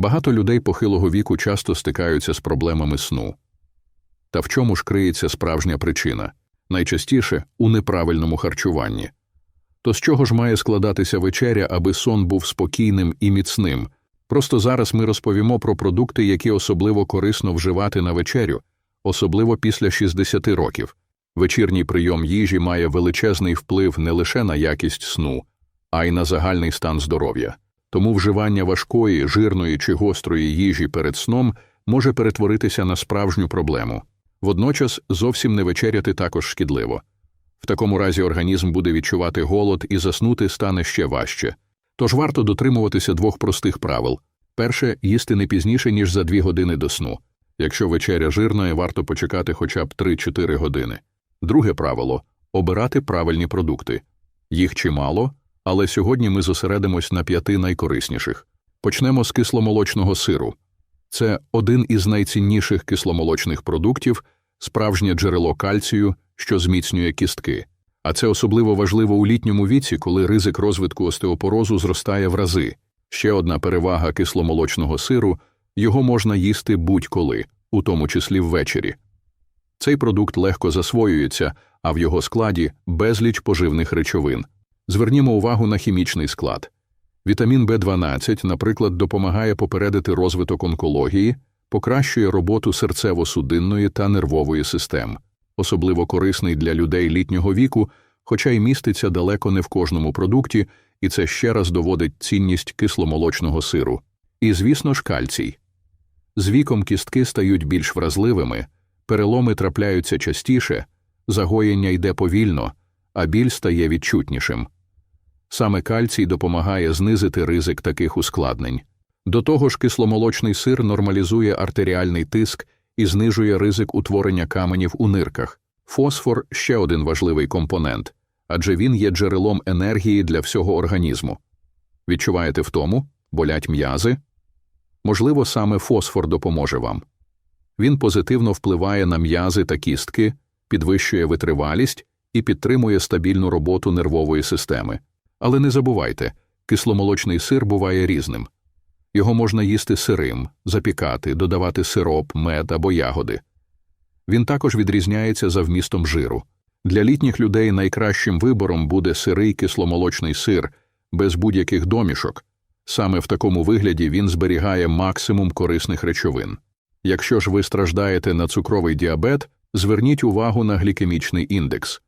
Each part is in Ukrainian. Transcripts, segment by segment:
Багато людей похилого віку часто стикаються з проблемами сну. Та в чому ж криється справжня причина? Найчастіше у неправильному харчуванні. То з чого ж має складатися вечеря, аби сон був спокійним і міцним? Просто зараз ми розповімо про продукти, які особливо корисно вживати на вечерю, особливо після 60 років. Вечірній прийом їжі має величезний вплив не лише на якість сну, а й на загальний стан здоров'я. Тому вживання важкої, жирної чи гострої їжі перед сном може перетворитися на справжню проблему. Водночас зовсім не вечеряти також шкідливо. В такому разі організм буде відчувати голод і заснути стане ще важче. Тож варто дотримуватися двох простих правил перше їсти не пізніше, ніж за дві години до сну. Якщо вечеря жирна, варто почекати хоча б 3-4 години. Друге правило обирати правильні продукти. Їх чимало, але сьогодні ми зосередимось на п'яти найкорисніших. Почнемо з кисломолочного сиру. Це один із найцінніших кисломолочних продуктів, справжнє джерело кальцію, що зміцнює кістки. А це особливо важливо у літньому віці, коли ризик розвитку остеопорозу зростає в рази. Ще одна перевага кисломолочного сиру його можна їсти будь-коли, у тому числі ввечері. Цей продукт легко засвоюється, а в його складі безліч поживних речовин. Звернімо увагу на хімічний склад. Вітамін В12, наприклад, допомагає попередити розвиток онкології, покращує роботу серцево-судинної та нервової систем, особливо корисний для людей літнього віку, хоча й міститься далеко не в кожному продукті, і це ще раз доводить цінність кисломолочного сиру. І, звісно ж, кальцій. З віком кістки стають більш вразливими, переломи трапляються частіше, загоєння йде повільно, а біль стає відчутнішим. Саме кальцій допомагає знизити ризик таких ускладнень. До того ж, кисломолочний сир нормалізує артеріальний тиск і знижує ризик утворення каменів у нирках. Фосфор ще один важливий компонент, адже він є джерелом енергії для всього організму. Відчуваєте втому, болять м'язи? Можливо, саме фосфор допоможе вам. Він позитивно впливає на м'язи та кістки, підвищує витривалість і підтримує стабільну роботу нервової системи. Але не забувайте, кисломолочний сир буває різним. Його можна їсти сирим, запікати, додавати сироп, мед або ягоди. Він також відрізняється за вмістом жиру. Для літніх людей найкращим вибором буде сирий кисломолочний сир без будь-яких домішок. Саме в такому вигляді він зберігає максимум корисних речовин. Якщо ж ви страждаєте на цукровий діабет, зверніть увагу на глікемічний індекс.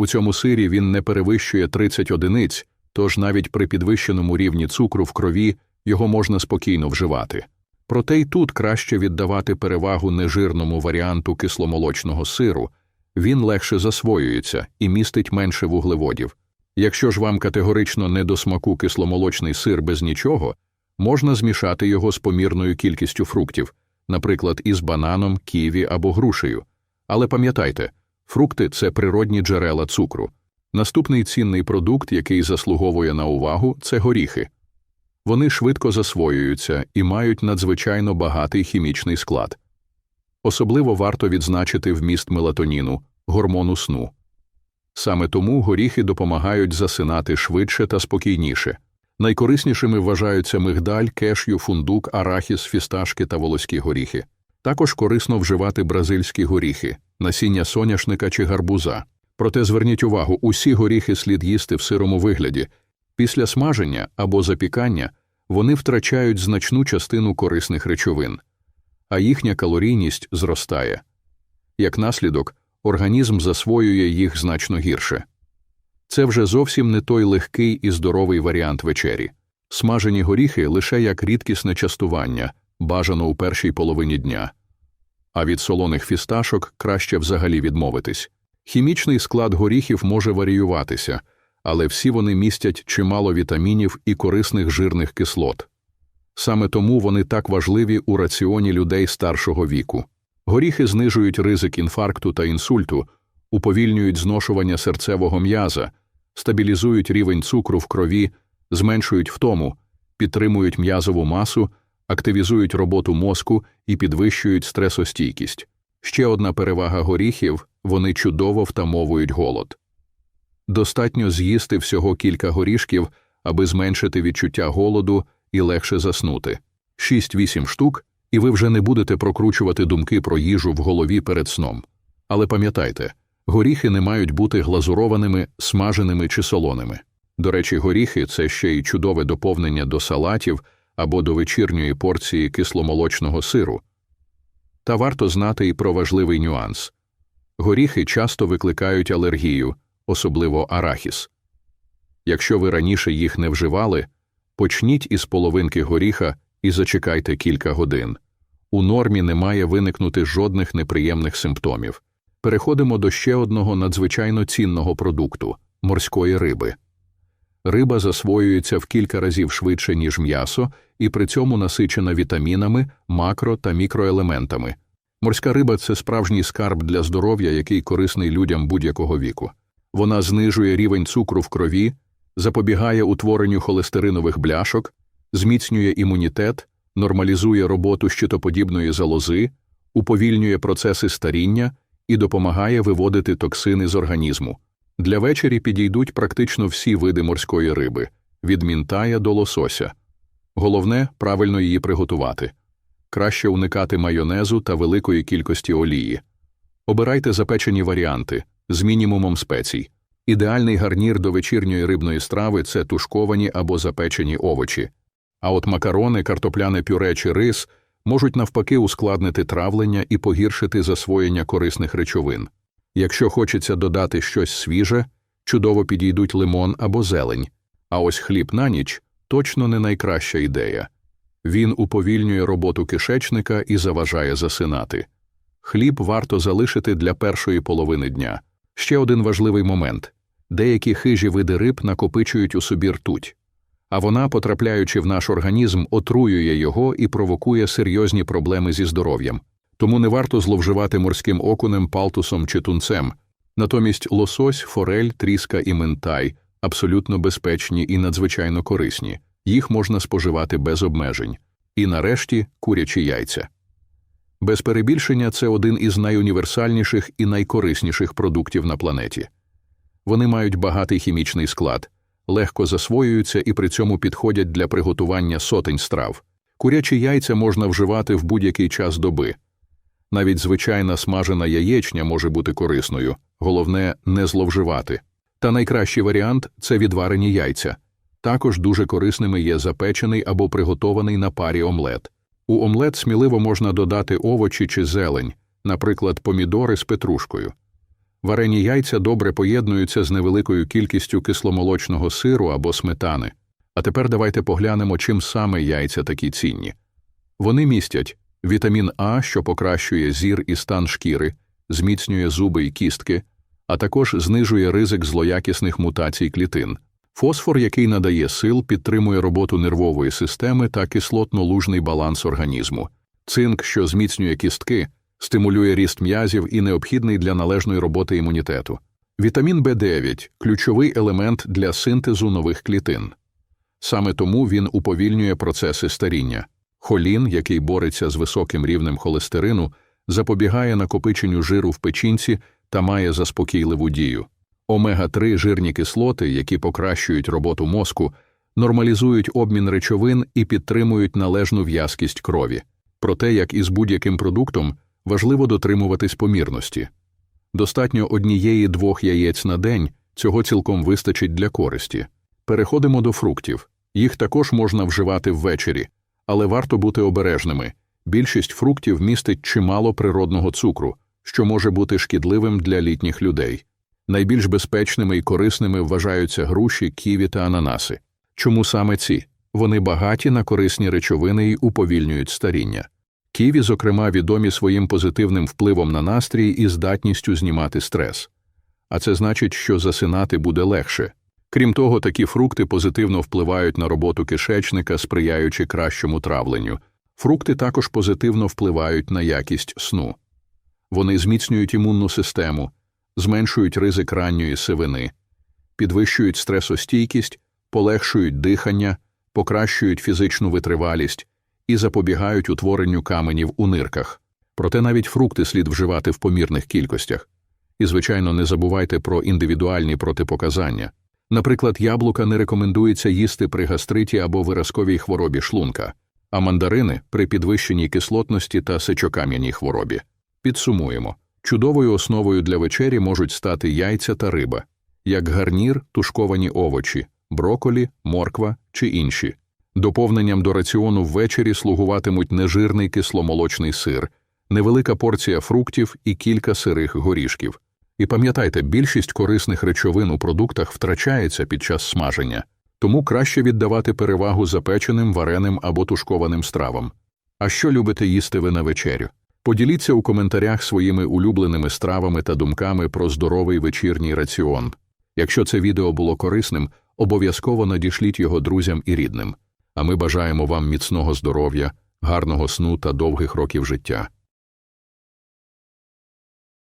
У цьому сирі він не перевищує 30 одиниць, тож навіть при підвищеному рівні цукру в крові його можна спокійно вживати. Проте й тут краще віддавати перевагу нежирному варіанту кисломолочного сиру, він легше засвоюється і містить менше вуглеводів. Якщо ж вам категорично не до смаку кисломолочний сир без нічого, можна змішати його з помірною кількістю фруктів, наприклад, із бананом, ківі або грушею. Але пам'ятайте, фрукти це природні джерела цукру. Наступний цінний продукт, який заслуговує на увагу, це горіхи. Вони швидко засвоюються і мають надзвичайно багатий хімічний склад. Особливо варто відзначити вміст мелатоніну, гормону сну. Саме тому горіхи допомагають засинати швидше та спокійніше. Найкориснішими вважаються мигдаль, кешю, фундук, арахіс, фісташки та волоські горіхи. Також корисно вживати бразильські горіхи, насіння соняшника чи гарбуза. Проте зверніть увагу, усі горіхи слід їсти в сирому вигляді. Після смаження або запікання вони втрачають значну частину корисних речовин, а їхня калорійність зростає. Як наслідок, організм засвоює їх значно гірше. Це вже зовсім не той легкий і здоровий варіант вечері. Смажені горіхи лише як рідкісне частування, бажано у першій половині дня. А від солоних фісташок краще взагалі відмовитись. Хімічний склад горіхів може варіюватися, але всі вони містять чимало вітамінів і корисних жирних кислот. Саме тому вони так важливі у раціоні людей старшого віку. Горіхи знижують ризик інфаркту та інсульту, уповільнюють зношування серцевого м'яза, стабілізують рівень цукру в крові, зменшують втому, підтримують м'язову масу, активізують роботу мозку і підвищують стресостійкість. Ще одна перевага горіхів вони чудово втамовують голод. Достатньо з'їсти всього кілька горішків, аби зменшити відчуття голоду і легше заснути. 6-8 штук, і ви вже не будете прокручувати думки про їжу в голові перед сном. Але пам'ятайте, горіхи не мають бути глазурованими, смаженими чи солоними. До речі, горіхи це ще й чудове доповнення до салатів або до вечірньої порції кисломолочного сиру. Та варто знати і про важливий нюанс горіхи часто викликають алергію, особливо арахіс. Якщо ви раніше їх не вживали, почніть із половинки горіха і зачекайте кілька годин. У нормі не має виникнути жодних неприємних симптомів. Переходимо до ще одного надзвичайно цінного продукту морської риби. Риба засвоюється в кілька разів швидше, ніж м'ясо, і при цьому насичена вітамінами, макро та мікроелементами. Морська риба це справжній скарб для здоров'я, який корисний людям будь-якого віку. Вона знижує рівень цукру в крові, запобігає утворенню холестеринових бляшок, зміцнює імунітет, нормалізує роботу щитоподібної залози, уповільнює процеси старіння і допомагає виводити токсини з організму. Для вечері підійдуть практично всі види морської риби від мінтая до лосося. Головне правильно її приготувати. Краще уникати майонезу та великої кількості олії. Обирайте запечені варіанти з мінімумом спецій. Ідеальний гарнір до вечірньої рибної страви це тушковані або запечені овочі. А от макарони, картопляне пюре чи рис можуть навпаки ускладнити травлення і погіршити засвоєння корисних речовин. Якщо хочеться додати щось свіже, чудово підійдуть лимон або зелень, а ось хліб на ніч точно не найкраща ідея. Він уповільнює роботу кишечника і заважає засинати. Хліб варто залишити для першої половини дня. Ще один важливий момент деякі хижі види риб накопичують у собі ртуть, а вона, потрапляючи в наш організм, отруює його і провокує серйозні проблеми зі здоров'ям. Тому не варто зловживати морським окунем, палтусом чи тунцем. Натомість лосось, форель, тріска і ментай абсолютно безпечні і надзвичайно корисні, їх можна споживати без обмежень. І нарешті курячі яйця. Без перебільшення це один із найуніверсальніших і найкорисніших продуктів на планеті. Вони мають багатий хімічний склад, легко засвоюються і при цьому підходять для приготування сотень страв. Курячі яйця можна вживати в будь-який час доби. Навіть звичайна смажена яєчня може бути корисною, головне не зловживати. Та найкращий варіант це відварені яйця. Також дуже корисними є запечений або приготований на парі омлет. У омлет сміливо можна додати овочі чи зелень, наприклад, помідори з петрушкою. Варені яйця добре поєднуються з невеликою кількістю кисломолочного сиру або сметани. А тепер давайте поглянемо, чим саме яйця такі цінні. Вони містять вітамін А, що покращує зір і стан шкіри, зміцнює зуби і кістки, а також знижує ризик злоякісних мутацій клітин. Фосфор, який надає сил, підтримує роботу нервової системи та кислотно-лужний баланс організму, цинк, що зміцнює кістки, стимулює ріст м'язів і необхідний для належної роботи імунітету. Вітамін В9 ключовий елемент для синтезу нових клітин. Саме тому він уповільнює процеси старіння. Холін, який бореться з високим рівнем холестерину, запобігає накопиченню жиру в печінці та має заспокійливу дію. Омега 3 жирні кислоти, які покращують роботу мозку, нормалізують обмін речовин і підтримують належну в'язкість крові. Проте, як і з будь-яким продуктом, важливо дотримуватись помірності. Достатньо однієї двох яєць на день, цього цілком вистачить для користі. Переходимо до фруктів. Їх також можна вживати ввечері, але варто бути обережними. Більшість фруктів містить чимало природного цукру, що може бути шкідливим для літніх людей. Найбільш безпечними і корисними вважаються груші, ківі та ананаси. Чому саме ці? Вони багаті на корисні речовини і уповільнюють старіння. Ківі, зокрема, відомі своїм позитивним впливом на настрій і здатністю знімати стрес. А це значить, що засинати буде легше. Крім того, такі фрукти позитивно впливають на роботу кишечника, сприяючи кращому травленню. Фрукти також позитивно впливають на якість сну. Вони зміцнюють імунну систему, зменшують ризик ранньої сивини, підвищують стресостійкість, полегшують дихання, покращують фізичну витривалість і запобігають утворенню каменів у нирках. Проте навіть фрукти слід вживати в помірних кількостях. І, звичайно, не забувайте про індивідуальні протипоказання. Наприклад, яблука не рекомендується їсти при гастриті або виразковій хворобі шлунка, а мандарини при підвищеній кислотності та сечокам'яній хворобі. Підсумуємо. Чудовою основою для вечері можуть стати яйця та риба, як гарнір, тушковані овочі, броколі, морква чи інші. Доповненням до раціону ввечері слугуватимуть нежирний кисломолочний сир, невелика порція фруктів і кілька сирих горішків. І пам'ятайте, більшість корисних речовин у продуктах втрачається під час смаження, тому краще віддавати перевагу запеченим, вареним або тушкованим стравам. А що любите їсти ви на вечерю? Поділіться у коментарях своїми улюбленими стравами та думками про здоровий вечірній раціон. Якщо це відео було корисним, обов'язково надішліть його друзям і рідним. А ми бажаємо вам міцного здоров'я, гарного сну та довгих років життя.